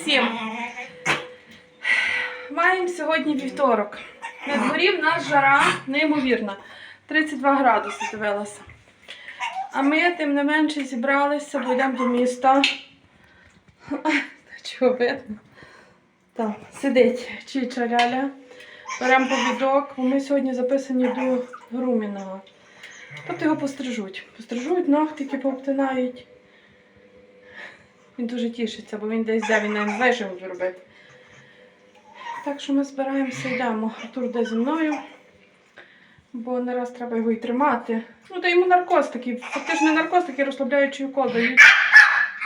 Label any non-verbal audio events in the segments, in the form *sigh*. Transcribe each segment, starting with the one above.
всім! Маємо сьогодні вівторок. На дворі в нас жара неймовірна. 32 градуси дивилася. А ми, тим не менше, зібралися, бо йдемо до міста. Чого видно? Там сидить Чіча Ляля. Беремо повідок, ми сьогодні записані до Груміного. Тобто його пострижуть. Пострижуть, ногтики пообтинають. Він дуже тішиться, бо він десь де він навіть знає, зробити. Так що ми збираємося, йдемо. Артур йде зі мною, бо не раз треба його і тримати. Ну, та йому наркоз такий, фактично не наркоз, такий розслабляючий укол дають.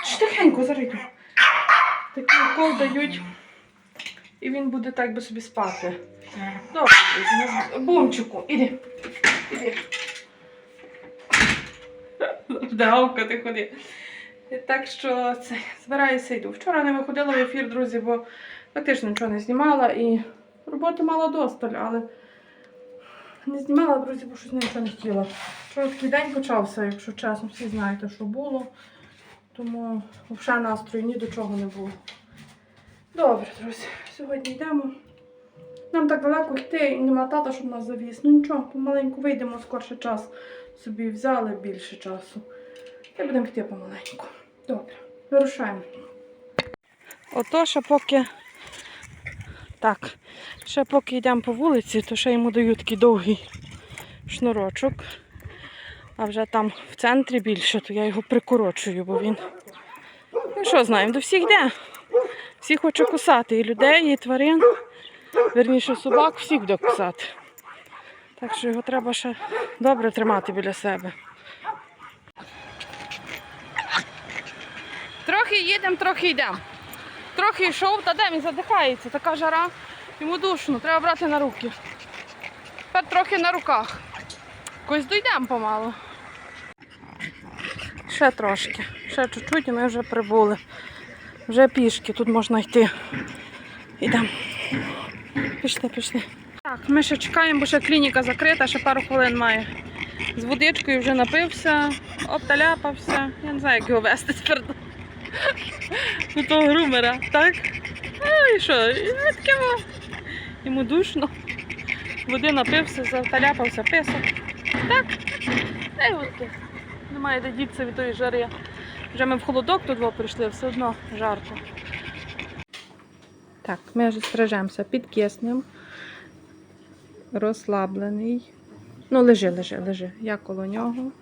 Чи тихенько зариту. Такий укол дають, і він буде так би собі спати. Добре, бумчику, іди. Іди. Вдавка, ти ходи. Так що це, збираюся йду. Вчора не виходила в ефір, друзі, бо фактично нічого не знімала і роботи мала досталь, але не знімала, друзі, бо щось нічого не хотіла. Вчора день почався, якщо чесно, всі знаєте, що було. Тому взагалі настрою ні до чого не було. Добре, друзі, сьогодні йдемо. Нам так далеко йти і нема тата, щоб нас завіз. Ну нічого, помаленьку вийдемо, скорше час собі взяли більше часу. І будемо йти помаленьку. Добре, вирушаємо. Ото ще поки. Так, ще поки йдемо по вулиці, то ще йому дають такий довгий шнурочок. А вже там в центрі більше, то я його прикорочую, бо він. Ну що знаємо, до всіх йде. Всіх хоче кусати. І людей, і тварин. Верніше собак, всіх буде кусати. Так що його треба ще добре тримати біля себе. Трохи їдемо, трохи йдемо. Трохи йшов, та де він задихається, така жара, йому душно, треба брати на руки. Тепер трохи на руках. Якось дійдемо помалу. Ще трошки, ще чуть-чуть і ми вже прибули. Вже пішки, тут можна йти. Йдемо. Пішли, пішли. Так, ми ще чекаємо, бо ще клініка закрита, ще пару хвилин має. З водичкою вже напився, обталяпався. Я не знаю, як його вести тепер до, до того грумера, так? Ну і що? І ми таке во. Йому душно. Води напився, завталяпався, писок. Так. Та й от таке. Немає де дітися від тої жари. Вже ми в холодок тут прийшли, все одно жарко. Так, ми вже стрижемося під киснем. Розслаблений. Ну, лежи, лежи, лежи. Я коло нього.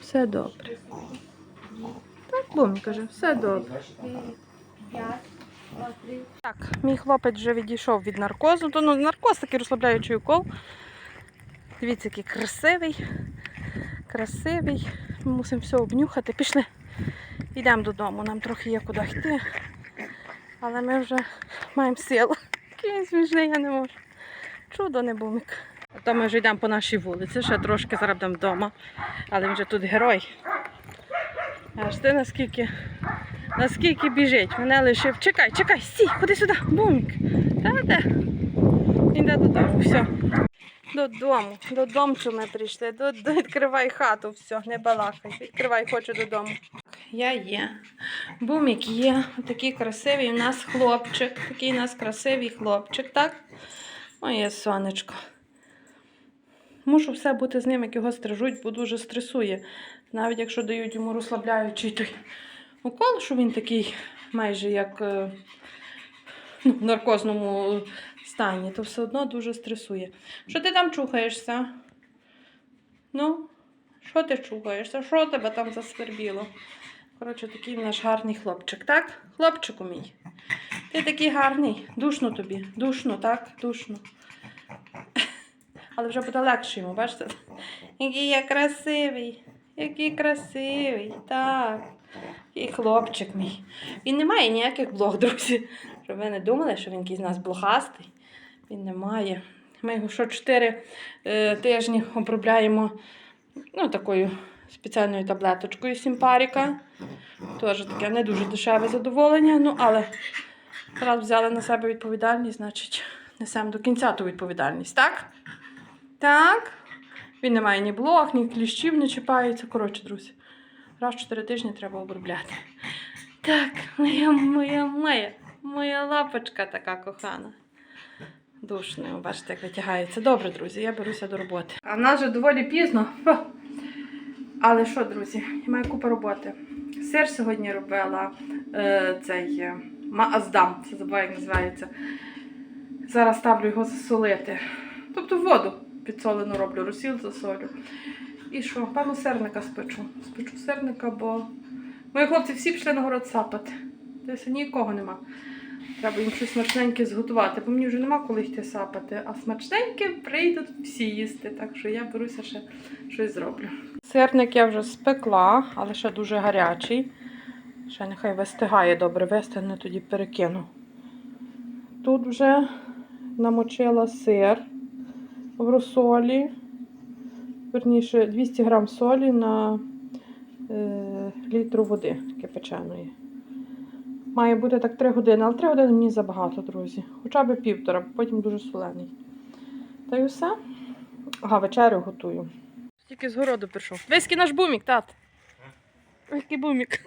Все добре. Бум, каже, все добре. Так, мій хлопець вже відійшов від наркозу. То, ну, наркоз такий розслабляючий укол. Дивіться, який красивий. Красивий. Ми мусимо все обнюхати. Пішли. Йдемо додому. Нам трохи є куди йти. Але ми вже маємо силу. Який смішний, я не можу. Чудо не бумик. А то ми вже йдемо по нашій вулиці, ще трошки зараз вдома. Але він вже тут герой. Аж ти наскільки, наскільки біжить. Мене лишив. Чекай, чекай, стій, ходи сюди, бумик. Та де? Іде додому, все. Додому. Додому ми прийшли. До, до- відкривай хату, все, не балакай. Відкривай, хочу додому. Я є. Бумик є. Такий красивий у нас хлопчик. Такий у нас красивий хлопчик, так? Моє сонечко. Мушу все бути з ним, як його стрижуть, бо дуже стресує. Навіть якщо дають йому розслабляючий той укол, що він такий майже як е, ну, в наркозному стані, то все одно дуже стресує. Що ти там чухаєшся? Ну, що ти чухаєшся? Що тебе там засвербіло? Коротше, такий наш гарний хлопчик, так? Хлопчику мій. Ти такий гарний. Душно тобі. Душно, так? Душно. Але вже буде легше йому, бачите? Який я красивий. Який красивий. Так. І хлопчик мій. Він не має ніяких блог, *laughs* друзі. Щоб ви не думали, що він якийсь нас блохастий. Він не має. Ми його що 4 е, тижні обробляємо ну, такою спеціальною таблеточкою сімпаріка. Теж таке не дуже дешеве задоволення. Ну, але раз взяли на себе відповідальність, значить, несемо до кінця ту відповідальність, так? Так. Він не має ні блох, ні кліщів не чіпається. Коротше, друзі, раз в 4 тижні треба обробляти. Так, моя, моя, моя, моя лапочка така кохана. Душною, бачите, як витягається. Добре, друзі, я беруся до роботи. А в нас вже доволі пізно. Але що, друзі, я маю купу роботи. Сир сьогодні робила е, цей е, мааздам, це забуваю, як називається. Зараз ставлю його засолити. Тобто воду підсолену роблю, розсіл засолю. І що, певно, сирника спечу. Спечу сирника, бо мої хлопці всі пішли на город сапати. Десь нікого нема. Треба їм щось смачненьке зготувати, бо мені вже нема коли йти сапати. А смачненьке прийдуть всі їсти. Так що я беруся ще щось зроблю. Сирник я вже спекла, але ще дуже гарячий. Ще нехай вистигає добре, вистигне тоді перекину. Тут вже намочила сир в розсолі. Верніше 200 грам солі на е, літру води кипяченої. Має бути так 3 години, але 3 години мені забагато, друзі. Хоча б півтора, потім дуже солений. Та й все. Ага, вечерю готую. Тільки з городу прийшов. Виський наш бумік, тат. Виський бумік.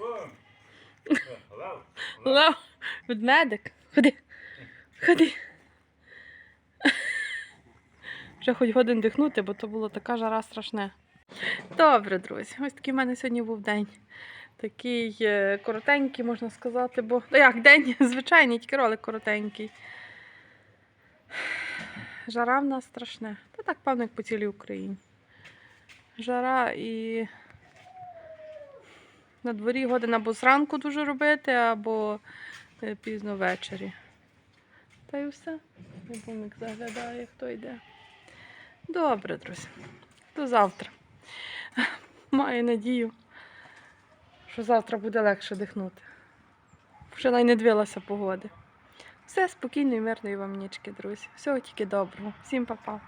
Лев, ведмедик. Ходи. Ходи. Вже хоч годин дихнути, бо то була така жара страшна. Добре, друзі. Ось такий в мене сьогодні був день. Такий е, коротенький, можна сказати, бо. Ну як день *laughs* звичайний, тільки ролик коротенький. Жара в нас страшна. Та так, певно, як по цілій Україні. Жара і на дворі годин або зранку дуже робити, або е, пізно ввечері. Та й все. Бумик заглядає, хто йде. Добре, друзі. До завтра. Маю надію, що завтра буде легше дихнути. Вже навіть не дивилася погоди. Все спокійної, мирної вам нічки, друзі. Всього тільки доброго. Всім па-па.